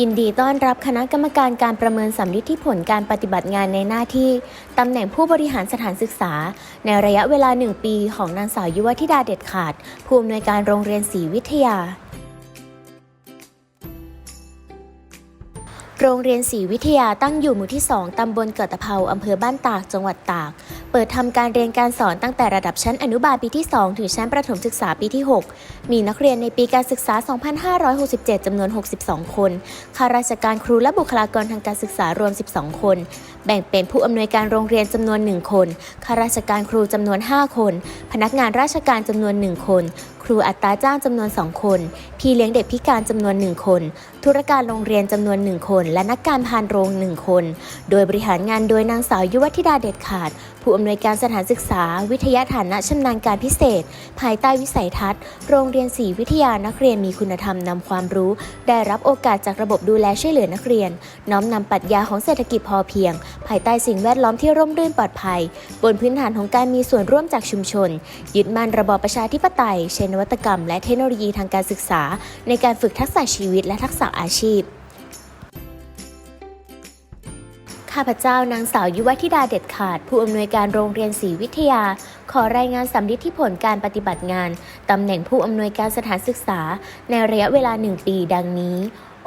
ยินดีต้อนรับคณะกรรมการการประเมินสำลิดที่ผลการปฏิบัติงานในหน้าที่ ตำแหน่งผู้บริหารสถานศึกษา ในระยะเวลาหนึ่งปีของนางสาวยุวธิดาเด็ดขาด ผู้อำนวยการโรงเรียนศรีวิทยา โรงเรียนศรีวิทยาตั้งอยู่หมู่ที่ 2 ตำบลเกิดตะเภาอำเภอบ้านตาก จังหวัดตาก เปิดทำการเรียนการสอนตั้งแต่ระดับชั้นอนุบาลปีที่ 2 ถึงชั้นประถมศึกษาปีที่ 6 มีนักเรียนในปีการศึกษา 2567 จำนวน 62 คนข้าราชการครูและบุคลากรทางการศึกษารวม 12 คน แบ่งเป็นผู้อำนวยการโรงเรียนจำนวน 1 คนข้าราชการครูจำนวน 5 คน พนักงานราชการจำนวน 1 คน ครูอัตราจ้างจำนวน 2 คน พี่เลี้ยงเด็กพิการจำนวน 1 คน ธุรการโรงเรียนจำนวน 1 คน และนักการพานโรง 1 คน โดยบริหารงานโดยนางสาวยุวธิดาเด็ดขาด ผู้อำนวยการสถานศึกษา วิทยาฐานะชำนาญการพิเศษ ภายใต้วิสัยทัศน์ โรงเรียนศรีวิทยานักเรียนมีคุณธรรมนำความรู้ ได้รับโอกาสจากระบบดูแลช่วยเหลือนักเรียน น้อมนำปรัชญาของเศรษฐกิจพอเพียง ภายใต้สิ่งแวดล้อมที่ร่มรื่นปลอดภัย บนพื้นฐานของการมีส่วนร่วมจากชุมชน ยึดมั่นระบอบประชาธิปไตยใช้นวัตกรรม และเทคโนโลยีทางการศึกษา ในการฝึกทักษะชีวิตและทักษะอาชีพ ข้าพเจ้านางสาวยุวธิดาเด็ดขาด ผู้อำนวยการโรงเรียนศรีวิทยา ขอรายงานสำลิดที่ผลการปฏิบัติงานตำแหน่งผู้อำนวยการสถานศึกษา ในระยะเวลา1ปี ดังนี้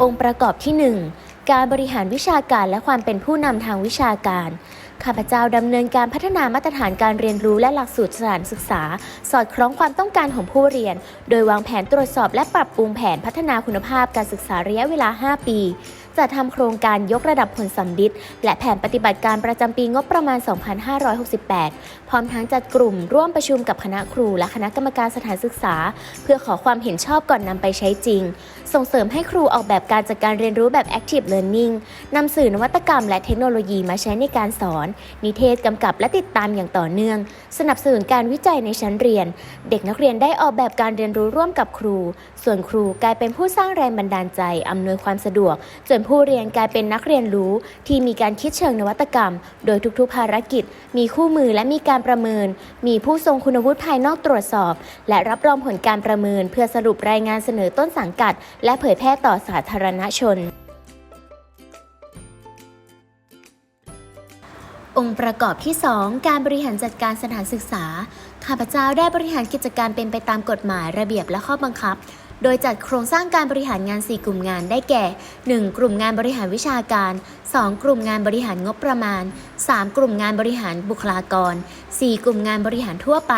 องค์ประกอบที่ 1 การบริหารวิชาการและความเป็นผู้นำทางวิชาการข้าพเจ้าดำเนินการพัฒนามาตรฐานการเรียนรู้และหลักสูตรสถานศึกษา สอดคล้องความต้องการของผู้เรียน โดยวางแผนตรวจสอบและปรับปรุงแผนพัฒนาคุณภาพการศึกษาระยะเวลา 5 ปี จะทำโครงการยกระดับผลสัมฤทธิ์และแผนปฏิบัติการประจำปีงบประมาณ 2568 พร้อมทั้งจัดกลุ่มร่วมประชุมกับคณะครู และคณะกรรมการสถานศึกษา เพื่อขอความเห็นชอบก่อนนำไปใช้จริง ส่งเสริมให้ครูออกแบบการจัดการเรียนรู้แบบ Active Learning นำสื่อนวัตกรรมและเทคโนโลยีมาใช้ในการสอน นิเทศกำกับและติดตามอย่างต่อเนื่อง สนับสนุนการวิจัยในชั้นเรียน เด็กนักเรียนได้ออกแบบการเรียนรู้ร่วมกับครู ส่วนครูกลายเป็นผู้สร้างแรงบันดาลใจอำนวยความสะดวกจนผู้เรียนกลายเป็นนักเรียนรู้ที่มีการคิดเชิงนวัตกรรม โดยทุกๆภารกิจ มีคู่มือและมีการประเมิน มีผู้ทรงคุณวุฒิภายนอกตรวจสอบ และรับรองผลการประเมิน เพื่อสรุปรายงานเสนอต้นสังกัด และเผยแพร่ต่อสาธารณชนองค์ประกอบที่ 2 การบริหารจัดการสถานศึกษา ข้าพเจ้าได้บริหารกิจการเป็นไปตามกฎหมายระเบียบและข้อบังคับ โดยจัดโครงสร้างการบริหารงาน 4 กลุ่มงานได้แก่ 1. กลุ่มงานบริหารวิชาการ 2. กลุ่มงานบริหารงบประมาณ 3. กลุ่มงานบริหารบุคลากร 4. กลุ่มงานบริหารทั่วไป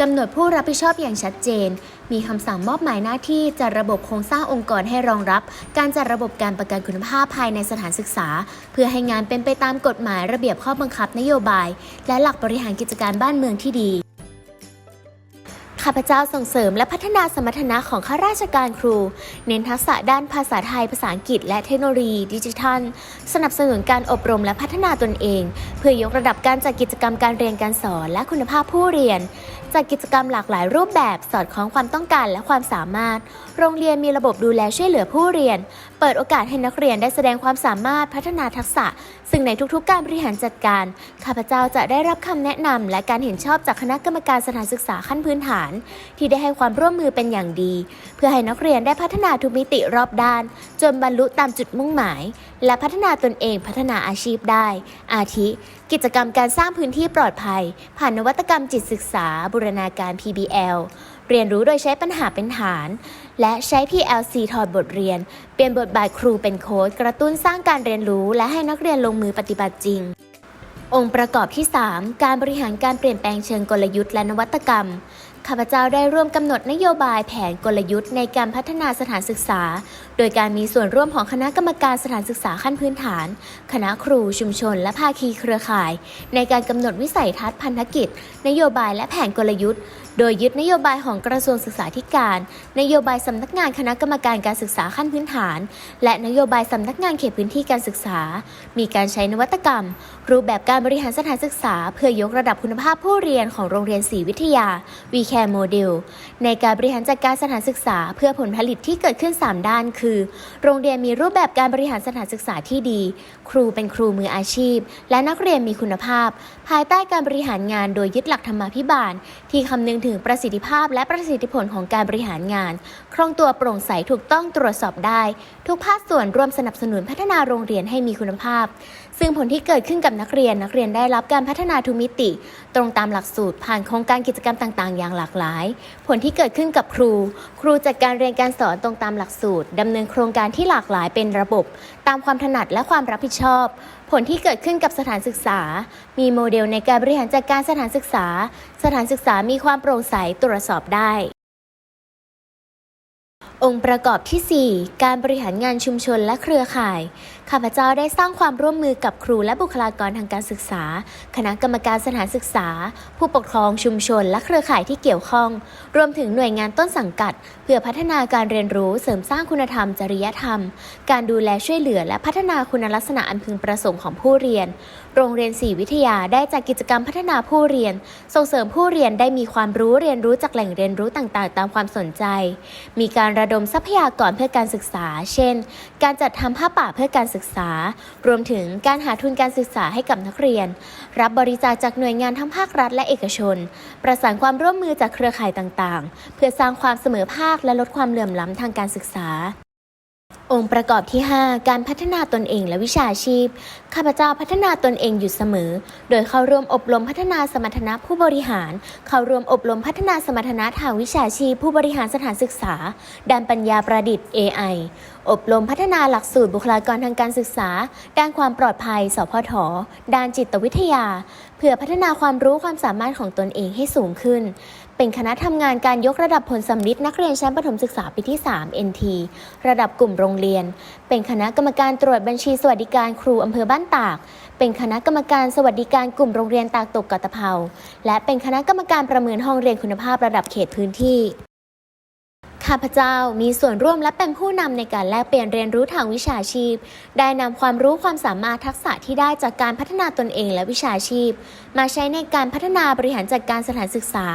กำหนดผู้รับผิดชอบอย่างชัดเจน มีคำสั่งมอบหมายหน้าที่จัดระบบโครงสร้างองค์กรให้รองรับ การจัดระบบการประกันคุณภาพภายในสถานศึกษา เพื่อให้งานเป็นไปตามกฎหมายระเบียบข้อบังคับนโยบาย และหลักบริหารกิจการบ้านเมืองที่ดี ข้าพเจ้าส่งเสริมและพัฒนาสมรรถนะของข้าราชการครู เน้นทักษะด้านภาษาไทย ภาษาอังกฤษ และเทคโนโลยี ดิจิทัล สนับสนุนการอบรมและพัฒนาตนเอง เพื่อยกระดับการจัดกิจกรรมการเรียนการสอนและคุณภาพผู้เรียนจัดกิจกรรมหลากหลายรูปแบบสอดคล้องความต้องการและความสามารถ โรงเรียนมีระบบดูแลช่วยเหลือผู้เรียน เปิดโอกาสให้นักเรียนได้แสดงความสามารถพัฒนาทักษะ ซึ่งในทุกๆ การบริหารจัดการ ข้าพเจ้าจะได้รับคำแนะนำและการเห็นชอบจากคณะกรรมการสถานศึกษาขั้นพื้นฐาน ที่ได้ให้ความร่วมมือเป็นอย่างดี เพื่อให้นักเรียนได้พัฒนาทุกมิติรอบด้าน จนบรรลุตามจุดมุ่งหมาย และพัฒนาตนเองพัฒนาอาชีพได้ อาทิ กิจกรรมการสร้างพื้นที่ปลอดภัย ผ่านนวัตกรรมจิตศึกษา บูรณาการ PBL เรียนรู้โดยใช้ปัญหาเป็นฐาน และใช้ PLC ถอดบทเรียน เปลี่ยนบทบาทครูเป็นโค้ดกระตุ้นสร้างการเรียนรู้ และให้นักเรียนลงมือปฏิบัติจริง องค์ประกอบที่ 3 การบริหารการเปลี่ยนแปลงเชิงกลยุทธ์และนวัตกรรม ข้าพเจ้าได้ร่วมกำหนดนโยบายแผนกลยุทธ์ในการพัฒนาสถานศึกษา โดยการมีส่วนร่วมของคณะกรรมการสถานศึกษาขั้นพื้นฐาน คณะครูชุมชน และภาคีเครือข่าย ในการกำหนดวิสัยทัศน์พันธกิจ นโยบายและแผนกลยุทธ์ โดยยึดนโยบายของกระทรวงศึกษาธิการ นโยบายสำนักงานคณะกรรมการการศึกษาขั้นพื้นฐาน และนโยบายสำนักงานเขตพื้นที่การศึกษา มีการใช้นวัตกรรม รูปแบบการบริหารสถานศึกษา เพื่อยกระดับคุณภาพผู้เรียนของโรงเรียนศรีวิทยาวีแค Care Model ในการบริหารจัดการสถานศึกษา เพื่อผลผลิตที่เกิดขึ้น 3 ด้าน คือ โรงเรียนมีรูปแบบการบริหารสถานศึกษาที่ดี ครูเป็นครูมืออาชีพ และนักเรียนมีคุณภาพ ภายใต้การบริหารงานโดยยึดหลักธรรมาภิบาล ที่คำนึงถึงประสิทธิภาพและประสิทธิผลของการบริหารงาน คล่องตัวโปร่งใสถูกต้องตรวจสอบได้ ทุกภาคส่วนร่วมสนับสนุนพัฒนาโรงเรียนให้มีคุณภาพ ซึ่งผลที่เกิดขึ้นกับนักเรียนนักเรียนได้รับการพัฒนาทุกมิติ ตรงตามหลักสูตรผ่านโครงการกิจกรรมต่างๆ อย่างหลากหลาย ผลที่เกิดขึ้นกับครู ครูจัดการเรียนการสอนตรงตามหลักสูตรดำเนินโครงการที่หลากหลายเป็นระบบ ตามความถนัดและความรับผิดชอบ ผลที่เกิดขึ้นกับสถานศึกษา มีโมเดลในการบริหารจัดการสถานศึกษา สถานศึกษามีความโปร่งใสตรวจสอบได้ องค์ประกอบที่ 4 การบริหารงานชุมชนและเครือข่าย ข้าพเจ้าได้สร้างความร่วมมือกับครูและบุคลากรทางการศึกษา คณะกรรมการสถานศึกษา ผู้ปกครองชุมชน และเครือข่ายที่เกี่ยวข้อง รวมถึงหน่วยงานต้นสังกัด เพื่อพัฒนาการเรียนรู้เสริมสร้างคุณธรรม จริยธรรม การดูแลช่วยเหลือ และพัฒนาคุณลักษณะอันพึงประสงค์ของผู้เรียน โรงเรียนศรีวิทยาได้จัดกิจกรรมพัฒนาผู้เรียน ส่งเสริมผู้เรียนได้มีความรู้เรียนรู้จากแหล่งเรียนรู้ต่างๆ ตามความสนใจ มีการระดมทรัพยากรเพื่อการศึกษา เช่น การจัดทำผ้าป่าเพื่อการศึกษา รวมถึงการหาทุนการศึกษาให้กับนักเรียน รับบริจาคจากหน่วยงานทั้งภาครัฐและเอกชน ประสานความร่วมมือจากเครือข่ายต่างๆ เพื่อสร้างความเสมอภาคและลดความเหลื่อมล้ำทางการศึกษา องค์ประกอบที่ 5 การพัฒนาตนเองและวิชาชีพ ข้าพเจ้าพัฒนาตนเองอยู่เสมอ โดยเข้าร่วมอบรมพัฒนาสมรรถนะผู้บริหาร เข้าร่วมอบรมพัฒนาสมรรถนะทางวิชาชีพ ผู้บริหารสถานศึกษา ด้านปัญญาประดิษฐ์ AI อบรมพัฒนาหลักสูตรบุคลากรทางการศึกษา ด้านความปลอดภัย สพท ด้านจิตวิทยา เพื่อพัฒนาความรู้ความสามารถของตนเองให้สูงขึ้น เป็นคณะทำงานการยกระดับผลสำลิดนักเรียนชั้นประถมศึกษาปีที่ 3 NT ระดับกลุ่มโรงเรียน เป็นคณะกรรมการตรวจบัญชีสวัสดิการครูอำเภอบ้านตาก เป็นคณะกรรมการสวัสดิการกลุ่มโรงเรียนตากตกกะตะเภาและเป็นคณะกรรมการประเมินห้องเรียนคุณภาพระดับเขตพื้นที่ ข้าพเจ้ามีส่วนร่วมและเป็นผู้นำในการแลกเปลี่ยนเรียนรู้ทางวิชาชีพ ได้นำความรู้ความสามารถทักษะที่ได้จากการพัฒนาตนเองและวิชาชีพ มาใช้ในการพัฒนาบริหารจัดการสถานศึกษา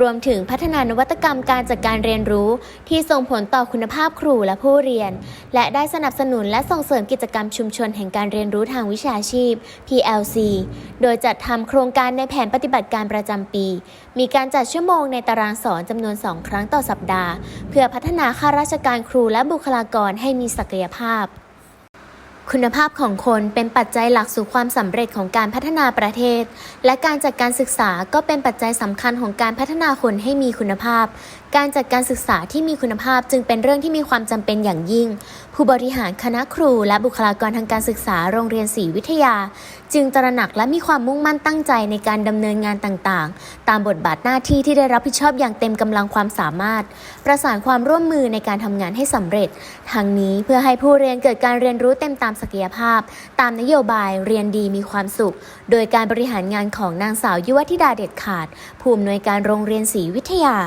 รวมถึงพัฒนานวัตกรรมการจัดการเรียนรู้ ที่ส่งผลต่อคุณภาพครูและผู้เรียน และได้สนับสนุนและส่งเสริมกิจกรรมชุมชนแห่งการเรียนรู้ทางวิชาชีพ PLC โดยจัดทำโครงการในแผนปฏิบัติการประจำปี มีการจัดชั่วโมงในตารางสอนจำนวน 2 ครั้งต่อสัปดาห์ เพื่อพัฒนาข้าราชการครูและบุคลากรให้มีศักยภาพ คุณภาพของคนเป็นปัจจัยหลักสู่ความสำเร็จของการพัฒนาประเทศ และการจัดการศึกษาก็เป็นปัจจัยสำคัญของการพัฒนาคนให้มีคุณภาพ การจัดการศึกษาที่มีคุณภาพจึงเป็นเรื่องที่มีความจำเป็นอย่างยิ่ง ผู้บริหารคณะครูและบุคลากรทางการศึกษาโรงเรียนศรีวิทยา จึงตระหนักและมีความมุ่งมั่นตั้งใจในการดำเนินงานต่างๆ ตามบทบาทหน้าที่ที่ได้รับผิดชอบอย่างเต็มกำลังความสามารถ ประสานความร่วมมือในการทำงานให้สำเร็จทางนี้เพื่อให้ผู้เรียนเกิดการเรียนรู้เต็มตามศักยภาพ ตามนโยบายเรียนดีมีความสุข โดยการบริหารงานของนางสาวยุวธิดาเด็ดขาด ผู้อำนวยการโรงเรียนศรีวิทยา